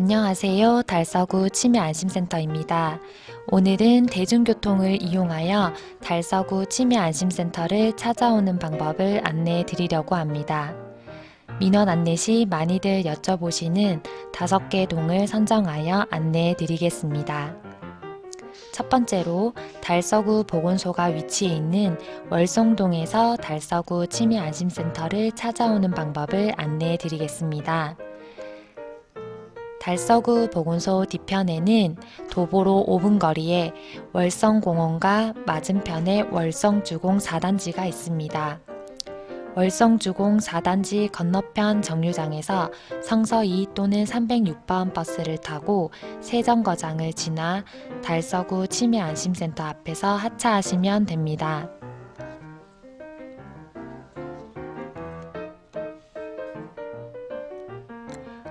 안녕하세요. 달서구 치매안심센터입니다. 오늘은 대중교통을 이용하여 달서구 치매안심센터를 찾아오는 방법을 안내해 드리려고 합니다. 민원 안내 시 많이들 여쭤보시는 다섯 개 동을 선정하여 안내해 드리겠습니다. 첫 번째로 달서구 보건소가 위치해 있는 월송동에서 달서구 치매안심센터를 찾아오는 방법을 안내해 드리겠습니다. 달서구 보건소 뒤편에는 도보로 5분 거리에 월성공원과 맞은편에 월성주공 4단지가 있습니다. 월성주공 4단지 건너편 정류장에서 성서 2 또는 306번 버스를 타고 세정거장을 지나 달서구 치매안심센터 앞에서 하차하시면 됩니다.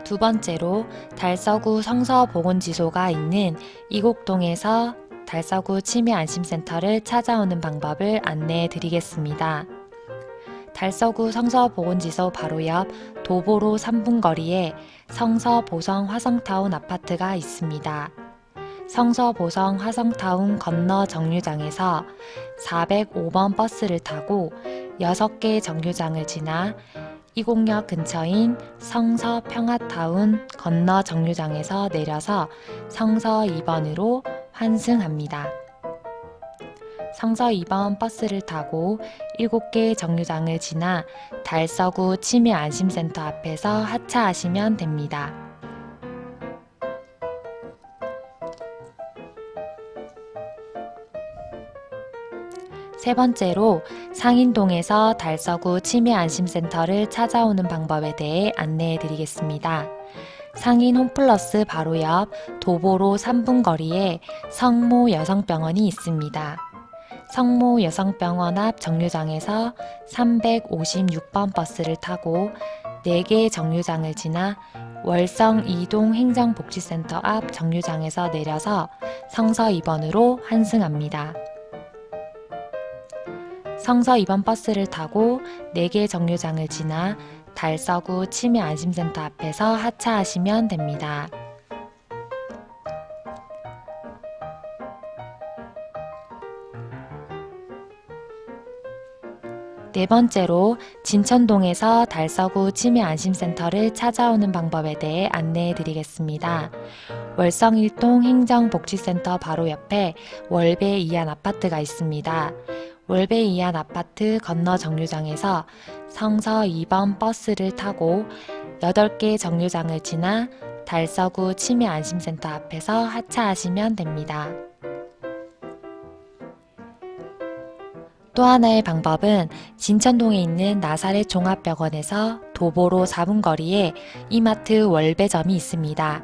두 번째로 달서구 성서보건지소가 있는 이곡동에서 달서구 치매안심센터를 찾아오는 방법을 안내해 드리겠습니다. 달서구 성서보건지소 바로 옆 도보로 3분 거리에 성서보성 화성타운 아파트가 있습니다. 성서보성 화성타운 건너 정류장에서 405번 버스를 타고 6개 정류장을 지나 이곡역 근처인 성서 평화타운 건너 정류장에서 내려서 성서 2번으로 환승합니다. 성서 2번 버스를 타고 7개 정류장을 지나 달서구 치매안심센터 앞에서 하차하시면 됩니다. 세 번째로 상인동에서 달서구 치매안심센터를 찾아오는 방법에 대해 안내해 드리겠습니다. 상인 홈플러스 바로 옆 도보로 3분 거리에 성모 여성병원이 있습니다. 성모 여성병원 앞 정류장에서 356번 버스를 타고 4개 정류장을 지나 월성 이동 행정복지센터 앞 정류장에서 내려서 성서 2번으로 환승합니다. 성서 2번 버스를 타고 4개 정류장을 지나 달서구 치매안심센터 앞에서 하차하시면 됩니다. 네 번째로 진천동에서 달서구 치매안심센터를 찾아오는 방법에 대해 안내해 드리겠습니다. 월성 1동 행정복지센터 바로 옆에 월배 이안 아파트가 있습니다. 월배 이안 아파트 건너 정류장에서 성서 2번 버스를 타고 8개 정류장을 지나 달서구 치매안심센터 앞에서 하차하시면 됩니다. 또 하나의 방법은 진천동에 있는 나사렛 종합병원에서 도보로 4분 거리에 이마트 월배점이 있습니다.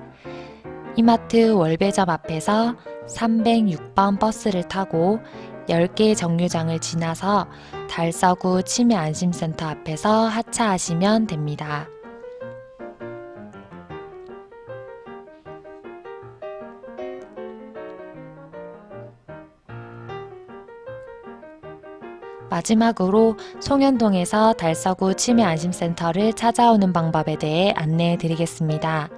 이마트 월배점 앞에서 306번 버스를 타고 10개 정류장을 지나서 달서구 치매안심센터 앞에서 하차하시면 됩니다. 마지막으로 송현동에서 달서구 치매안심센터를 찾아오는 방법에 대해 안내해 드리겠습니다.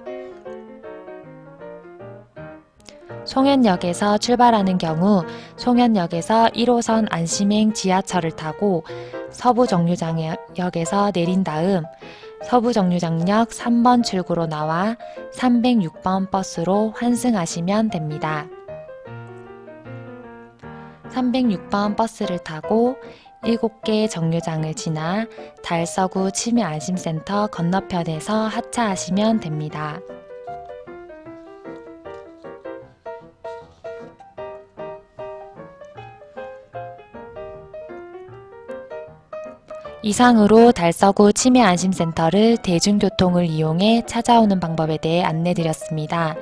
송현역에서 출발하는 경우 송현역에서 1호선 안심행 지하철을 타고 서부정류장역에서 내린 다음 서부정류장역 3번 출구로 나와 306번 버스로 환승하시면 됩니다. 306번 버스를 타고 7개 정류장을 지나 달서구 치매안심센터 건너편에서 하차하시면 됩니다. 이상으로 달서구 치매안심센터를 대중교통을 이용해 찾아오는 방법에 대해 안내드렸습니다.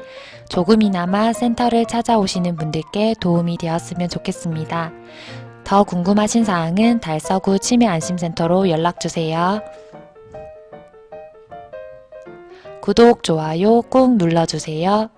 조금이나마 센터를 찾아오시는 분들께 도움이 되었으면 좋겠습니다. 더 궁금하신 사항은 달서구 치매안심센터로 연락주세요. 구독, 좋아요 꼭 눌러주세요.